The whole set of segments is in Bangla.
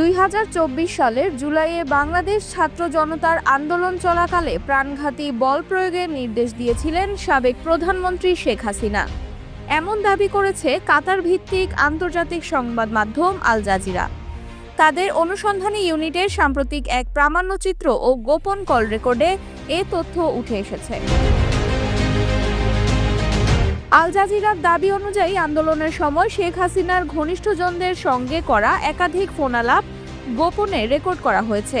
দুই হাজার চব্বিশ সালের জুলাইয়ে বাংলাদেশ ছাত্র জনতার আন্দোলন চলাকালে প্রাণঘাতী বল প্রয়োগের নির্দেশ দিয়েছিলেন সাবেক প্রধানমন্ত্রী শেখ হাসিনা। এমন দাবি করেছে কাতার ভিত্তিক আন্তর্জাতিক সংবাদ মাধ্যম আল জাজিরা। তাদের অনুসন্ধানী ইউনিটের সাম্প্রতিক এক প্রামাণ্যচিত্র ও গোপন কল রেকর্ডে এ তথ্য উঠে এসেছে। আল জাজিরার দাবি অনুযায়ী আন্দোলনের সময় শেখ হাসিনার ঘনিষ্ঠজনদের সঙ্গে করা একাধিক ফোনালাপ গোপনে রেকর্ড করা হয়েছে।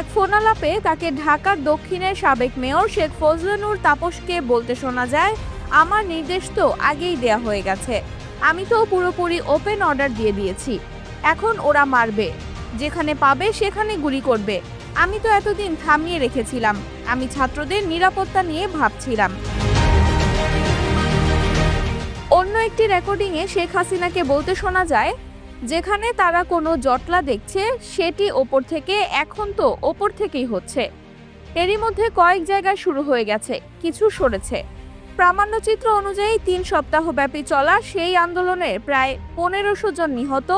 এক ফোনালাপে তাকে ঢাকার দক্ষিণের সাবেক মেয়র শেখ ফজলানুর তাপসকে বলতে শোনা যায়, আমার নির্দেশ তো আগেই দেয়া হয়ে গেছে। আমি তো পুরোপুরি ওপেন অর্ডার দিয়ে দিয়েছি। এখন ওরা মারবে। যেখানে পাবে সেখানে গুলি করবে। আমি তো এতদিন থামিয়ে রেখেছিলাম। আমি ছাত্রদের নিরাপত্তা নিয়ে ভাবছিলাম। একটি রেকর্ডিংয়ে শেখ হাসিনাকে বলতে শোনা যায়, যেখানে তারা কোনো জটলা দেখছে, সেটি ওপর থেকে এখন তো ওপর থেকেই হচ্ছে। এরই মধ্যে কয়েক জায়গায় শুরু হয়ে গেছে, কিছু সরেছে। প্রামাণ্যচিত্র অনুযায়ী তিন সপ্তাহব্যাপী চলা সেই আন্দোলনে প্রায় পনেরোশো জন নিহত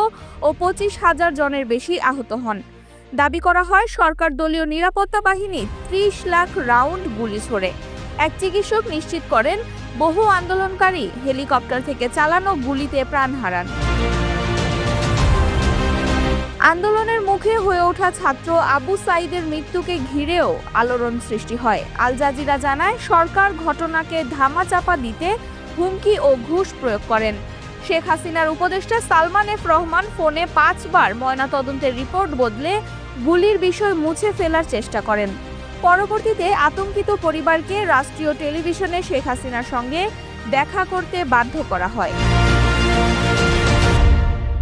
ও পঁচিশ হাজার জনের বেশি আহত হন। দাবি করা হয়, সরকার দলীয় নিরাপত্তা বাহিনী ত্রিশ লাখ রাউন্ড গুলি ছোড়ে। এক চিকিৎসক নিশ্চিত করেন বহু আন্দোলনকারী হেলিকপ্টার থেকে চালানো গুলিতে প্রাণ হারান। আন্দোলনের মুখে হয়ে ওঠা ছাত্র আবু সাইদের মৃত্যুকে ঘিরেও আলোড়ন সৃষ্টি হয়। আল জাজিরা জানায়, সরকার ঘটনাকে ধামাচাপা দিতে হুমকি ও ঘুষ প্রয়োগ করেন। শেখ হাসিনার উপদেষ্টা সালমান এফ রহমান ফোনে পাঁচবার ময়নাতদন্তের রিপোর্ট বদলে গুলির বিষয় মুছে ফেলার চেষ্টা করেন। পরবর্তীতে আতঙ্কিত পরিবারকে রাষ্ট্রীয় টেলিভিশনে শেখ হাসিনার সঙ্গে দেখা করতে বাধ্য করা হয়।